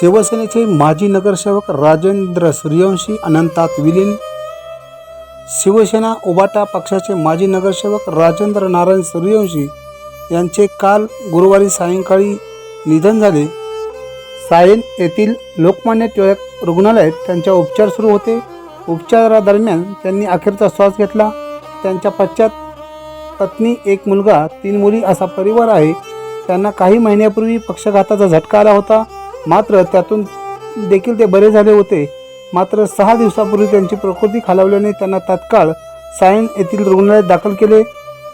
शिवसेनेचे माजी नगरसेवक राजेंद्र सूर्यवंशी अनंतात विलीन. शिवसेना उबाटा पक्षाचे माजी नगरसेवक राजेंद्र नारायण सूर्यवंशी यांचे काल गुरुवारी सायंकाळी निधन झाले. सायन येथील लोकमान्य टिळक रुग्णालयात त्यांच्या उपचार सुरू होते. उपचारादरम्यान त्यांनी अखेरचा श्वास घेतला. त्यांच्या पश्चात पत्नी एक मुलगा तीन मुली असा परिवार आहे. त्यांना काही महिन्यापूर्वी पक्षघाताचा झटका आला होता. मात्र त्यातून देखील ते बरे झाले होते. मात्र सहा दिवसापूर्वी त्यांची प्रकृती खालावल्याने त्यांना तात्काळ सायन येथील रुग्णालयात दाखल केले.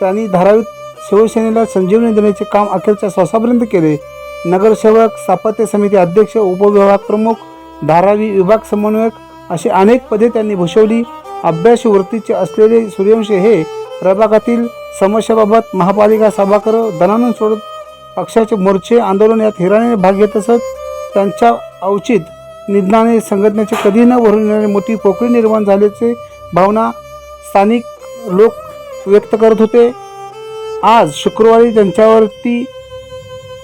त्यांनी धारावीत शिवसेनेला संजीवनी देण्याचे काम अखेरच्या श्वासापर्यंत केले. नगरसेवक स्थापत्य समिती अध्यक्ष उपविभाग प्रमुख धारावी विभाग समन्वयक अशी अनेक पदे त्यांनी भूषवली. अभ्यास वृत्तीचे असलेले सूर्यवंशी हे प्रभागातील समस्याबाबत महापालिका सभाकर दनानंद सोडत पक्षाचे मोर्चे आंदोलन यात हिराने भाग घेत असत. त्यांच्या अवचित निधनाने संघटनेचे कधी न भरून येणारी मोठी पोकळी निर्माण झाल्याचे भावना स्थानिक लोक व्यक्त करत होते. आज शुक्रवारी त्यांच्यावरती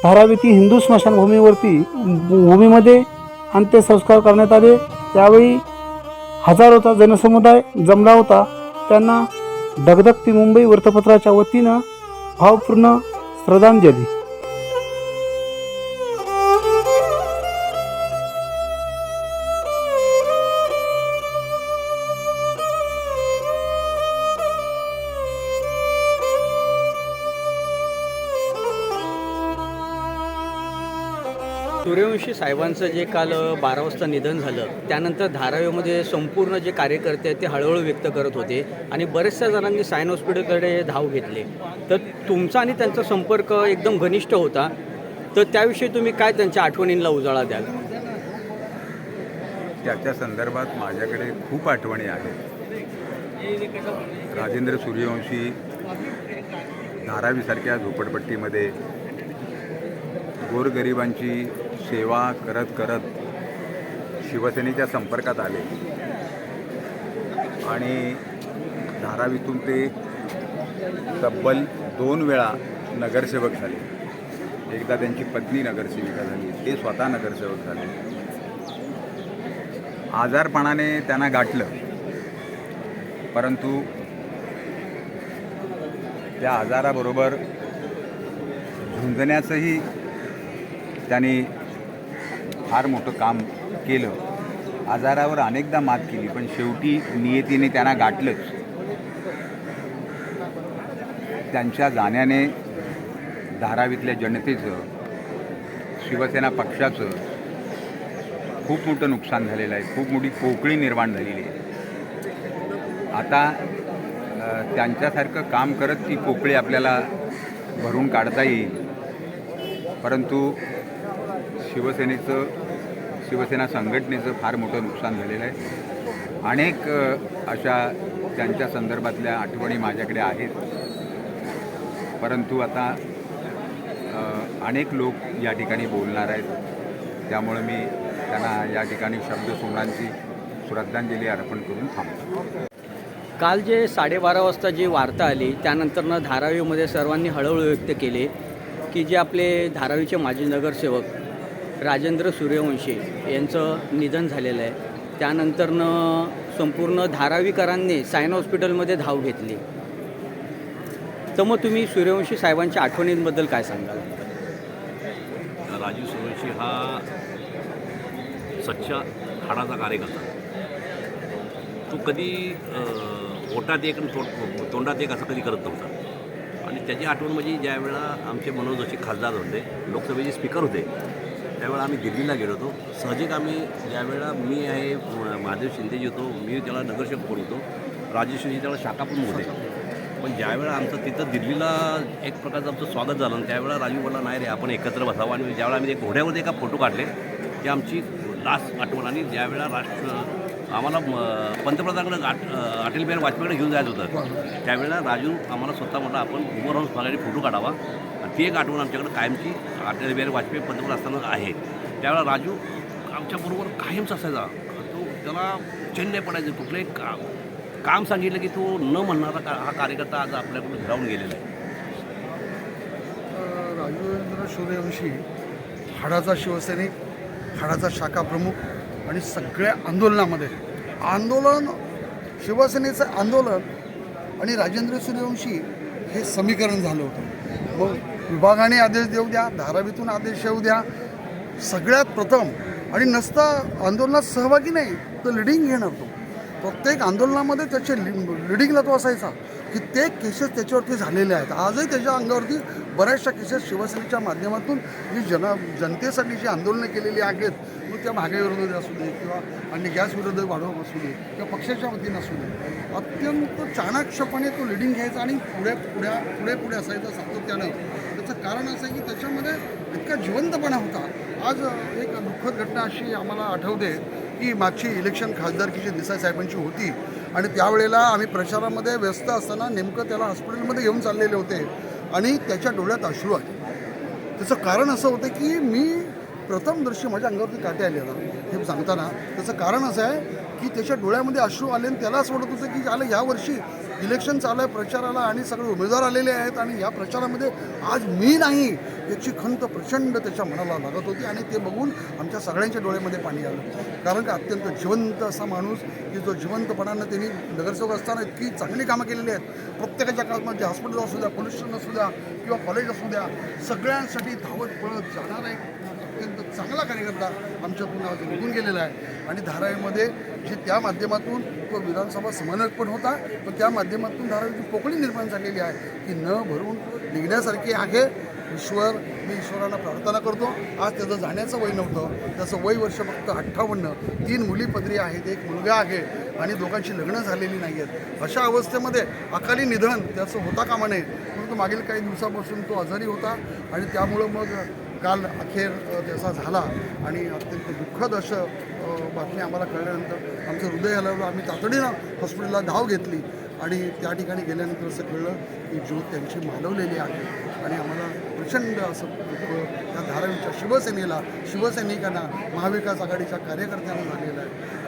धारावीती हिंदू स्मशानभूमीवरती भूमीमध्ये अंत्यसंस्कार करण्यात आले. त्यावेळी हजारोचा जनसमुदाय जमला होता. त्यांना दगदगती मुंबई वृत्तपत्राच्या वतीनं भावपूर्ण श्रद्धांजली. सूर्यवंशी साहेबांचं जे काल बारा वाजता निधन झालं त्यानंतर धारावीमध्ये संपूर्ण जे कार्यकर्ते आहेत ते हळूहळू व्यक्त करत होते आणि बऱ्याचशा जणांनी सायन हॉस्पिटलकडे धाव घेतले. तर तुमचा आणि त्यांचा संपर्क एकदम घनिष्ठ होता. तर त्याविषयी तुम्ही काय त्यांच्या आठवणींना उजाळा द्याल? त्याच्या संदर्भात माझ्याकडे खूप आठवणी आहेत. राजेंद्र सूर्यवंशी धारावीसारख्या झोपडपट्टीमध्ये गोरगरिबांची सेवा करत करत शिवसेनेच्या संपर्कात आले. आणि धारावीतून ते तब्बल दोन वेळा नगरसेवक झाले. एकदा त्यांची पत्नी नगरसेविका झाली ते स्वतः नगरसेवक झाले. आजारपणाने त्यांना गाठलं. परंतु त्या आजाराबरोबर झुंजण्याचंही त्यांनी फार मोठं काम केलं. आजारावर अनेकदा मात केली पण शेवटी नियतीने त्यांना गाठलंच त्यांच्या जाण्याने धारावीतल्या जनतेचं शिवसेना पक्षाचं खूप मोठं नुकसान झालेलं आहे. खूप मोठी पोकळी निर्माण झालेली आहे. आता त्यांच्यासारखं काम करत ती पोकळी आपल्याला भरून काढता येईल. परंतु शिवसेनेचं शिवसेना संघटनेचं फार मोठं नुकसान झालेलं आहे. अनेक अशा त्यांच्या संदर्भातल्या आठवणी माझ्याकडे आहेत. परंतु आता अनेक लोक या ठिकाणी बोलणार आहेत. त्यामुळे मी त्यांना या ठिकाणी शब्द सोमणांची श्रद्धांजली अर्पण करून थांबतो. काल जे साडेबारा वाजता जी वार्ता आली त्यानंतरनं धारावीमध्ये सर्वांनी हळूहळू व्यक्त केले की जे आपले धारावीचे माजी नगरसेवक राजेंद्र सूर्यवंशी यांचं निधन झालेलं आहे. त्यानंतरनं संपूर्ण धारावीकरांनी सायन हॉस्पिटलमध्ये धाव घेतली. तर मग तुम्ही सूर्यवंशी साहेबांच्या आठवणींबद्दल काय सांगाल? राजीव सूर्यवंशी हा सच्चा हाडाचा कार्यकर्ता. तो कधी ओटात एक आणि तोंडात एक असं कधी करत नव्हता. आणि त्याची आठवण म्हणजे ज्या वेळा आमचे मनोज जोशी खासदार होते लोकसभेचे स्पीकर होते त्यावेळेला आम्ही दिल्लीला गेलो होतो. सहजिक आम्ही ज्यावेळेला मी आहे महादेव शिंदेजी होतो मी त्याला नगरसेवक पण होतो राजेश त्याला शाखा पण होते. पण ज्यावेळेला आमचं तिथं दिल्लीला एक प्रकारचं आमचं स्वागत झालं आणि त्यावेळेला राजू बोला नाही रे आपण एकत्र बसावं. आणि ज्यावेळेला आम्ही घोड्यावरती एका फोटो काढले ते आमची लास्ट आठवण आणि ज्यावेळेला राष्ट्र आम्हाला म- आट अटल बिहारी वाजपेयीकडे घेऊन जायचं होतं. त्यावेळेला राजू आम्हाला स्वतः म्हटलं आपण उभं राहून सगळ्यांनी फोटो काढावा. ती एक आठवण आमच्याकडे कायमची अटल बिहारी वाजपेयी पंतप्रधान असताना आहे. त्यावेळेला राजू आमच्याबरोबर कायमच असायचा. तो त्याला चेन नाही पडायचं कुठलंही काम काम सांगितलं की तो न म्हणणारा का हा कार्यकर्ता आज आपल्याकडून ग्राउंड गेलेला आहे. राजू सूर्यवंशी हाडाचा शिवसैनिक हाडाचा शाखा प्रमुख आणि सगळ्या आंदोलनामध्ये आंदोलन शिवसेनेचं आंदोलन आणि राजेंद्र सूर्यवंशी हे समीकरण झालं होतं. मग विभागाने आदेश देऊ द्या धारावीतून आदेश येऊ द्या. सगळ्यात प्रथम आणि नसता आंदोलनात सहभागी नाही तर लिडिंग घेणार तो. प्रत्येक आंदोलनामध्ये त्याचे लिडिंगला तो असायचा. की ते केसेस त्याच्यावरती झालेले आहेत. आजही त्याच्या अंगावरती बऱ्याचशा केसेस शिवसेनेच्या माध्यमातून जी जन जनतेसाठी जी आंदोलनं केलेली आहेत त्या महागाईविरोधात असू दे किंवा अन्य गॅस विरोधी वाढव असू दे किंवा पक्षाच्या वतीनं असू दे अत्यंत चाणाक्षपणे तो लिडिंग घ्यायचा आणि पुढे पुढ्या पुढे पुढे असायचा सातत्यानं. त्याचं कारण असं आहे की त्याच्यामध्ये इतका जिवंतपणा होता. आज एक दुःखद घटना अशी आम्हाला आठवते की मागची इलेक्शन खासदारकीची देसाई साहेबांची होती आणि त्यावेळेला आम्ही प्रचारामध्ये व्यस्त असताना नेमकं त्याला हॉस्पिटलमध्ये घेऊन चाललेले होते आणि त्याच्या डोळ्यात अश्रू आले. त्याचं कारण असं होतं की मी प्रथम दृश्य माझ्या अंगावरती काटे आले आता हे सांगताना त्याचं कारण असं आहे की त्याच्या डोळ्यामध्ये अश्रू आले आणि त्याला असं वाटत होतं की आलं यावर्षी इलेक्शन चालू आहे प्रचाराला आणि सगळे उमेदवार आलेले आहेत आणि या प्रचारामध्ये आज मी नाही याची खंत प्रचंड त्याच्या मनाला लागत होती आणि ते बघून आमच्या सगळ्यांच्या डोळ्यामध्ये पाणी आलं. कारण का अत्यंत जिवंत असा माणूस की जो जिवंतपणानं त्यांनी नगरसेवक असताना इतकी चांगली कामं केलेली आहेत. प्रत्येकाच्या काळामध्ये हॉस्पिटल असू द्या पोलीस स्टेशन असू द्या किंवा कॉलेज असू द्या सगळ्यांसाठी धावत पळत जाणारा एक अत्यंत चांगला कार्यकर्ता आमच्यातून आज निघून गेलेला आहे. आणि धारावीमध्ये जे त्या माध्यमातून तो विधानसभा समन्वयक पण होता पण त्या माध्यमातून धारावीची पोकळी निर्माण झालेली आहे. की न भरून निघण्यासारखी आहे. ईश्वर मी ईश्वराला प्रार्थना करतो. आज त्याचं जाण्याचं वय नव्हतं. त्याचं वय वर्ष फक्त अठ्ठावन्न. तीन मुली पदरी आहेत एक मुलगा आहे आणि दोघांची लग्न झालेली नाही आहेत अशा अवस्थेमध्ये अकाली निधन त्याचं होता कामा नये. परंतु मागील काही दिवसापासून तो आजारी होता आणि त्यामुळं मग काल अखेर त्याचा झाला आणि अत्यंत दुःखद असं बातमी आम्हाला कळल्यानंतर आमचं हृदय हलवलं आम्ही तातडीनं हॉस्पिटलला धाव घेतली आणि त्या ठिकाणी गेल्यानंतर असं कळलं की ज्योत त्यांची मालवलेली आहे आणि आम्हाला प्रचंड असं दुःख त्या धारावीच्या शिवसेनेला शिवसैनिकांना महाविकास आघाडीच्या कार्यकर्त्यांना झालेलं आहे.